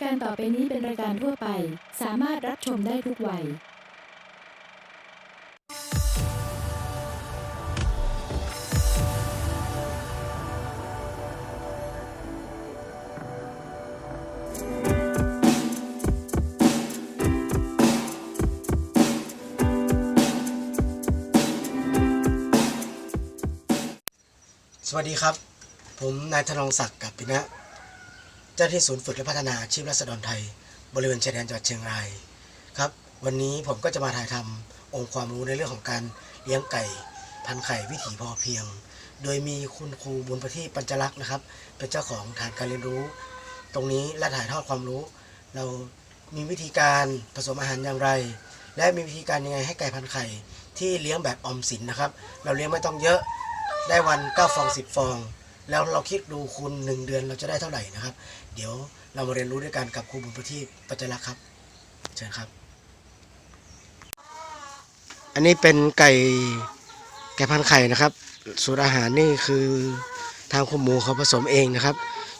ายการต่อไปนี้เป็นรายการทั่วไป สามารถรับชมได้ทุกวัย สวัสดีครับ ผมนายธนงศักดิ์กับปินะ จ้าที่ศูนย์ฝึกและพัฒนาอาชีพรัษฎรไทย บริเวณชายแดนจังหวัดเชียงรายครับวันนี้ผมก็จะมาถ่ายทำองค์ความรู้ในเรื่องของการเลี้ยงไก่ พันไข่วิถีพอเพียง โดยมีคุณครูบุญประทีปปัญจลักษณ์นะครับ เป็นเจ้าของฐานการเรียนรู้ ตรงนี้และถ่ายทอดความรู้ เรามีวิธีการผสมอาหารอย่างไร และมีวิธีการยังไงให้ไก่พันไข่ที่เลี้ยงแบบออมสินนะครับ เราเลี้ยงไม่ต้องเยอะได้วัน9ฟอง 10 ฟอง แล้วเราคิดดูคูณ1เดือนเราจะได้เท่าไหร่นะครับ เดี๋ยวเรามาเรียนรู้ด้วยกันกับครูบุญประทีปปัจจลักษ์ครับเชิญครับ อันนี้เป็นไก่ไก่พันไข่นะครับ สูตรอาหารนี่คือทางคุณหมูเขาผสมเองนะครับ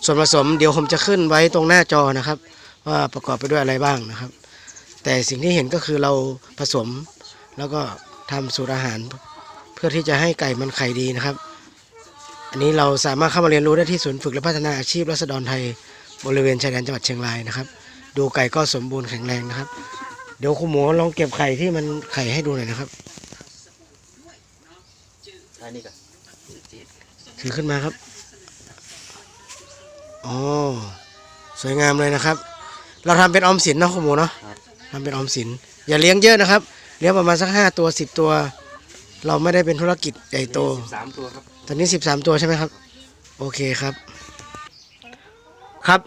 ส่วนผสมเดี๋ยวผมจะขึ้นไว้ตรงหน้าจอนะครับ ว่าประกอบไปด้วยอะไรบ้างนะครับ แต่สิ่งที่เห็นก็คือเราผสมแล้วก็ทำสูตรอาหาร เพื่อที่จะให้ไก่มันไข่ดีนะครับ อันนี้เราสามารถเข้ามาเรียนรู้ได้ที่ศูนย์ฝึกและพัฒนาอาชีพรัษฎรไทยบริเวณชายแดนจังหวัดเชียงรายนะครับ ดูไก่ก็สมบูรณ์แข็งแรงนะครับ เดี๋ยวคุณหมูลองเก็บไข่ที่มันไข่ให้ดูหน่อยนะครับอันนี้ก็ถือขึ้นมาครับอ๋อสวยงามเลยนะครับ เราทำเป็นออมสินเนาะคุณหมูเนาะทำเป็นออมสิน อย่าเลี้ยงเยอะนะครับ เลี้ยงประมาณสักห้าตัวสิบตัว เราไม่ได้เป็นธุรกิจใหญ่โต สิบสามตัวครับ ตอนนี้สิบสามตัวใช่ไหมครับ โอเคครับ ครับ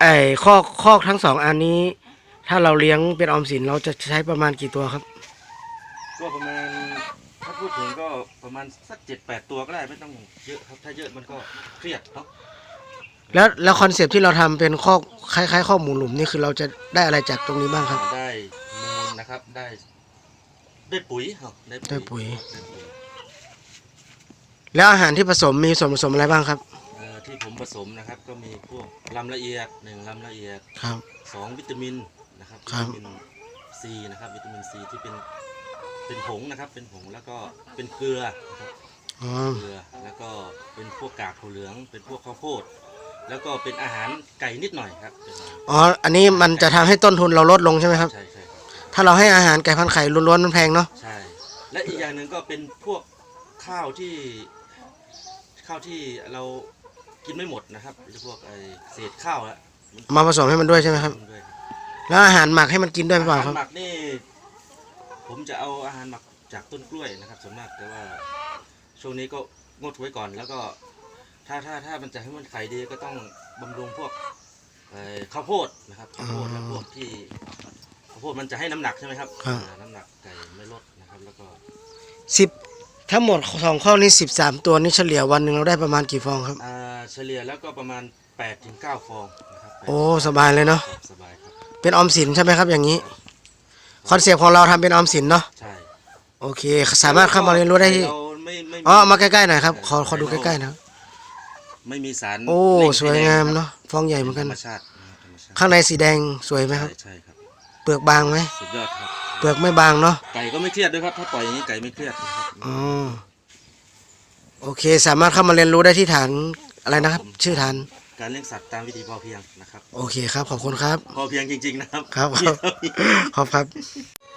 ไอ้ข้อข้อทั้งสองอันนี้ ถ้าเราเลี้ยงเป็นออมสินเราจะใช้ประมาณกี่ตัวครับ ก็ประมาณถ้าพูดถึงก็ประมาณสักเจ็ดแปดตัวก็ได้ไม่ต้องเยอะครับ ถ้าเยอะมันก็เครียดเนาะแล้วแล้วคอนเซปต์ที่เราทำเป็นข้อคล้ายๆข้อหมูหลุมนี่คือเราจะได้อะไรจากตรงนี้บ้างครับ ได้มูลนะครับ ได้ ได้ปุ๋ยครับได้ได้ปุ๋ย ได้ปุ๋ยแล้วอาหารที่ผสมมีส่วนผสมอะไรบ้างครับ เอ่อที่ผมผสมนะครับ ก็มีพวกลำละเอียดหนึ่งลำละเอียดครับ สองวิตามินนะครับครัวิบ ตามินซีนะครับวิตามินซีที่เป็นเป็นผงนะครับเป็นผงแล้วก็เป็นเกลือนะครับอ๋อเกลือแล้วก็เป็นพวกกากถั่วเหลือง เป็นพวกข้าวโพดแล้วก็เป็นอาหารไก่นิดหน่อยครับเป็นอาหารอ๋อ อันนี้มันจะทำให้ต้นทุนเราลดลงใช่ไหมครับ ใช่ใช่ครับ ถ้าเราให้อาหารไก่พันไข่ล้วนๆมันแพงเนาะใช่ และอีกอย่างหนึ่งก็เป็นพวกข้าวที่ข้าวที่เรากินไม่หมดนะครับพวกไอเศษข้าวอะมาผสมให้มันด้วยใช่ไหมครับด้วยครับแล้วอาหารหมักให้มันกินด้วยหรือเปล่าอาคหารับรหมักนี่ ผมจะเอาอาหารหมักจากต้นกล้วยนะครับส่วนมากแต่ว่าช่วงนี้ก็งดไว้ก่อนแล้วก็ ถ้าถ้าถ้ามันจะให้มันไข่ดีก็ต้องบำรุงพวกเอ่อข้าวโพดนะครับข้าวโพดและพวกที่ข้าวโพดมันจะให้น้ำหนักใช่ไหมครับครับ อ่าน้ำหนักไก่ไม่ลดนะครับแล้วก็สิบทั้งหมดสองข้อนี้สิบสามตัวนี่เฉลี่ยวันหนึ่งเราได้ประมาณกี่ฟองครับ อ่าเฉลี่ยแล้วก็ประมาณ8ถึง9ฟองนะครับโอ้สบายเลยเนาะสบายครับเป็นออมสินใช่ไหมครับอย่างนี้คอนเซปต์ของเราทำเป็นออมสินเนาะใช่โอเค สามารถเข้ามาเรียนรู้ได้ที่เราไม่ไม่อ๋อเอามาใกล้ๆหน่อยครับขอขอดูใกล้ๆนะไม่มีสารโอ้เร่สวยงามไฟแดเนาะฟองใหญ่เหมือนธกัรนรมชาตินะครับธรรมชาติข้างในสีแดงสวยไหมครับใช่ใช่ครับเปลือกบางไหมสุดยอดครับ เปลือกไม่บางเนาะไก่ก็ไม่เครียดด้วยครับ ถ้าปล่อยอย่างนี้ไก่ไม่เครียดนะครับอ๋อโอเค สามารถเข้ามาเรียนรู้ได้ที่ฐานอะไรนะครับ ชื่อฐานการเลี้ยงสัตว์ตามวิธีพอเพียงนะครับ โอเคครับ ขอบคุณครับ พอเพียงจริง ๆ นะครับ ครับครับขอบครับ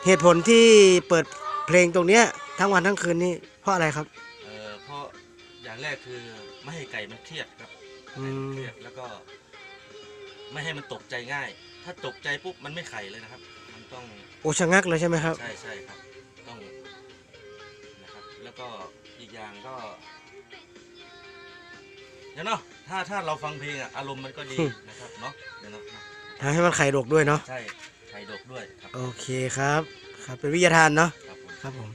เหตุผลที่เปิดเพลงตรงเนี้ยทั้งวันทั้งคืนนี่เพราะอะไรครับ เอ่อเพราะอย่างแรกคือไม่ให้ไก่มันเครียดครับอืมเครียดแล้วก็ ไม่ให้มันตกใจง่าย ถ้าตกใจปุ๊บมันไม่ไข่เลยนะครับ มันต้องโอชะงักเลยใช่ไหมครับ ใช่ใช่ครับ ต้องนะครับ แล้วก็อีกอย่างก็เดี๋ยวเนาะถ้าถ้าเราฟังเพลงอะอารมณ์มันก็ดีอืมนะครับเนาะเดี๋ยวเนาะทำให้มันไข่ดกด้วยเนาะใช่ไข่ดกด้วยครับโอเคครับ ครับเป็นวิทยาทานเนาะครับผมครับผม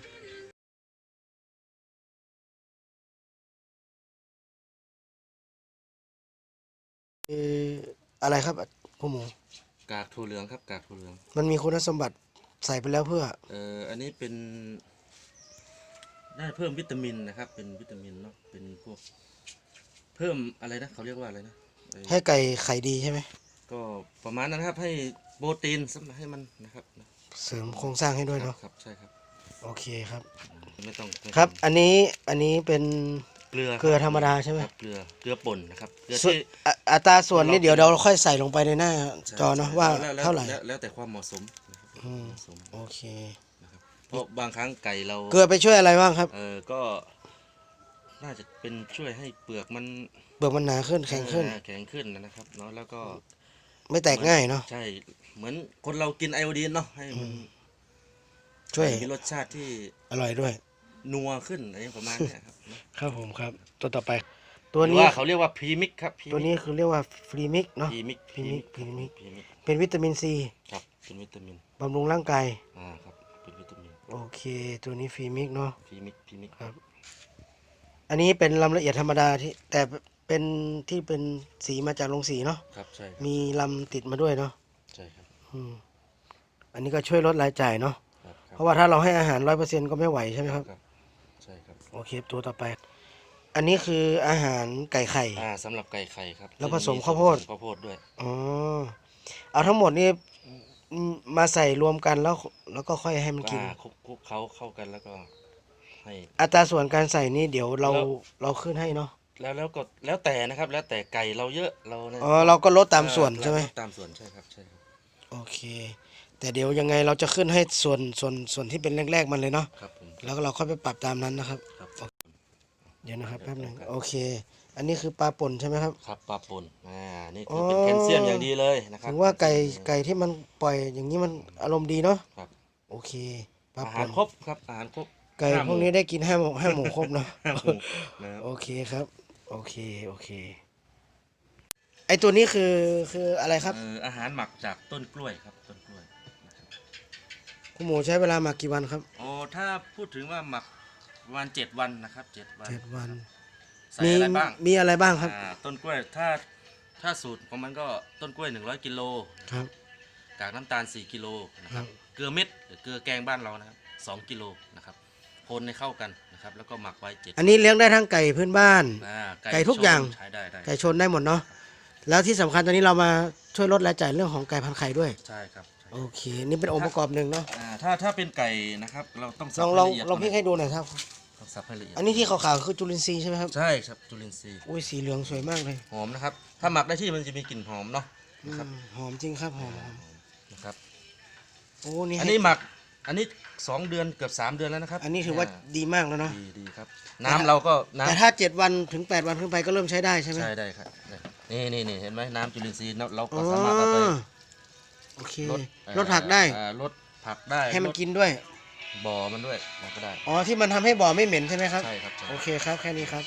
เอ่ออะไรครับพ่อหมู กากถั่วเหลืองครับ กากถั่วเหลือง มันมีคุณสมบัติใส่ไปแล้วเพื่อ เอ่อ อันนี้เป็น ได้เพิ่มวิตามินนะครับ เป็นวิตามินเนาะ เป็นพวก เพิ่มอะไรนะ เขาเรียกว่าอะไรนะเอ่อให้ไก่ไข่ดีใช่ไหม ก็ประมาณนั้นครับ ให้โปรตีนสำหรับให้มันนะครับนะเสริมโครงสร้างให้ด้วยเนาะ ครับ ใช่ครับ โอเคครับ ไม่ต้องไม่ต้องครับ อันนี้ อันนี้เป็น เกลือเกลือธรรมดาใช่ไหม ครับเกลือ เกลือป่นนะครับ เกลือส่วนที่อะ อัตราส่วนนี้เดี๋ยวเราค่อยใส่ลงไปในหน้าใช่จอเนาะใช่ว่าแล้วแล้วเท่าไหร่แล้วแล้วแต่ความเหมาะสมนะครับอืมเหมาะสมโอเค นะครับเพราะบางครั้งไก่เราเกลือไปช่วยอะไรบ้างครับ เออก็ น่าจะเป็นช่วยให้เปลือกมันเปลือกมันหนาขึ้นแข็งขึ้นอ่าแข็งขึ้นนะครับเนาะแล้วก็ไม่แตกง่ายเนาะใช่ เหมือนคนเรากินไอโอดีนเนาะให้มันช่วยมีรสชาติที่อร่อยด้วย นัวขึ้นอะไรประมาณเนี้ยครับเนอะครับผมครับ ตัวต่อไป ตัวหรือนี้ว่าเขาเรียกว่าพรีมิกครับตัวนี้คือเรียกว่าฟรีมิกเนาะพรีมิกพรีมิกพรีมิก พรีมิกเป็นวิตามินซีครับเป็นวิตามินบำรุงร่างกาย อ่าครับเป็นวิตามินโอเค ตัวนี้ฟรีมิกเนาะ พรีมิกพรีมิกครับ อันนี้เป็นลำละเอียดธรรมดาที่แต่เป็นที่เป็นสีมาจากโรงสีเนาะ ครับใช่ครับมีลำติดมาด้วยเนาะใช่ครับอืมอันนี้ก็ช่วยลดรายจ่ายเนาะ ครับคเพรับราะว่าถ้าเราให้อาหารร้อยเปอร์เซ็นก็ไม่ไหวใช่ไหมครับครับ ใช่ครับ โอเค ตัวต่อไป อันนี้คืออาหารไก่ไข่ อ่าสำหรับไก่ไข่ครับแล้วผสมข้าวโพด ผสมข้าวโพดด้วยอ๋อ เอาทั้งหมดนี่อืมมาใส่รวมกันแล้ว แล้วก็ค่อยให้มันกิน อ่าคลุกคลุกเขาเข้ากันแล้วก็ ให้ อัตราส่วนการใส่นี่เดี๋ยวเราแล้ว เราขึ้นให้เนาะ แล้วแล้วก็แล้วแต่นะครับ แล้วแต่ไก่เราเยอะเราเนี่ยอ๋อ เราก็ลดตามส่วนใช่ไหม ตามส่วนใช่ครับใช่ครับโอเค แต่เดี๋ยวยังไงเราจะขึ้นให้ส่วนส่วนส่วนที่เป็นแรกๆมันเลยเนาะ ครับผม แล้วก็เราค่อยไปปรับตามนั้นนะครับครับ เดี๋ยวนะครับแป๊บหนึงครับโอเค อันนี้คือปลาป่นใช่ไหมครับ ครับปลาปนอ่านี่คือเป็นแคลเซียมอย่างดีเลยนะครับถึงว่าไก่ไก่ที่มันปล่อยอย่างนี้มันอารมณ์ดีเนาะครับโอเคปลาอาหาป่รนครบครับอาหารครบไก่พวกนี้ได้กินห้าหมูห้าหมูครบเนาะห้าหมู่นะครับโอเคครับ โอเคโอเค ไอตัวนี้คือคืออะไรครับเอ่ออาหารหมักจากต้นกล้วยครับต้นกล้วยนะครับคุณหมูใช้เวลาหมักกี่วันครับ โอ้ถ้าพูดถึงว่าหมัก ประมาณเจ็ดวันนะครับเจ็ดวันเจ็ดวันใส่มีอะไรบ้างมีอะไรบ้างครับ อ่าต้นกล้วยถ้าถ้าสูตรของมันก็ต้นกล้วย 100กิโลครับ กากน้ำตาล 4กิโลนะครัครับ บ เกลือเม็ดหรือเกลือแกงบ้านเรานะครับ2กิโลนะครับคนให้เข้ากันนะครับ แล้วก็หมักไว้เจ็ดอันนี้เลี้ยงได้ทั้งไก่พื้นบ้าน อ่าไก่ทุกอย่างชนใช้ได้ได้ไก่ชนได้หมดเนาะแล้วที่สำคัญตอนนี้เรามาช่วยลดรายจ่ายเรื่องของไก่พันธุ์ไข่ด้วย ใช่ครับใช่โอเค นี่เป็นองค์ประกอบหนึ่งเนาะอ่าถ้าถ้าเป็นไก่นะครับ เราต้องลสับองให้ลองละเอียดลองพลิกให้ดูหน่อยครับ ต้องสับให้ละเอียดอันนี้ที่ขาวๆคือจุลินทรีย์ใช่ไหมครับ ใช่ครับจุลินทรีย์อุ้ยสีเหลืองสวยมากเลย หอมนะครับ ถ้าหมักได้ที่มันจะมีกลิ่นหอมเนาะอืนะครับมหอมจริงครับหอมหอมนะครับ โอ้นี่อันให้นี้หมักอันนี้สองเดือนเกือบสามเดือนแล้วนะครับอันนี้ถือว่าดีมากแล้วเนาะ ดีดีครับ น้ำเราก็น้ำแต่ถ้าเจ็ดวันถึงแปดวันขึ้นไปก็เริ่มใช้ได้ใช่ไหมใช่ได้ครับได้นี่นี่นี่เห็นไหมน้ำจุลินทรีย์เราเราอ๋ก็อสามารถเอาไปโอเคลดเอ่อลดผักได้เอ่อลดผักได้ให้มันลดกินด้วย บ่อมันด้วยเราก็ได้ อ๋อที่มันทำให้บ่อไม่เหม็นใช่ไหมครับ ใช่ครับใช่ โอเคครับแค่นี้ครับ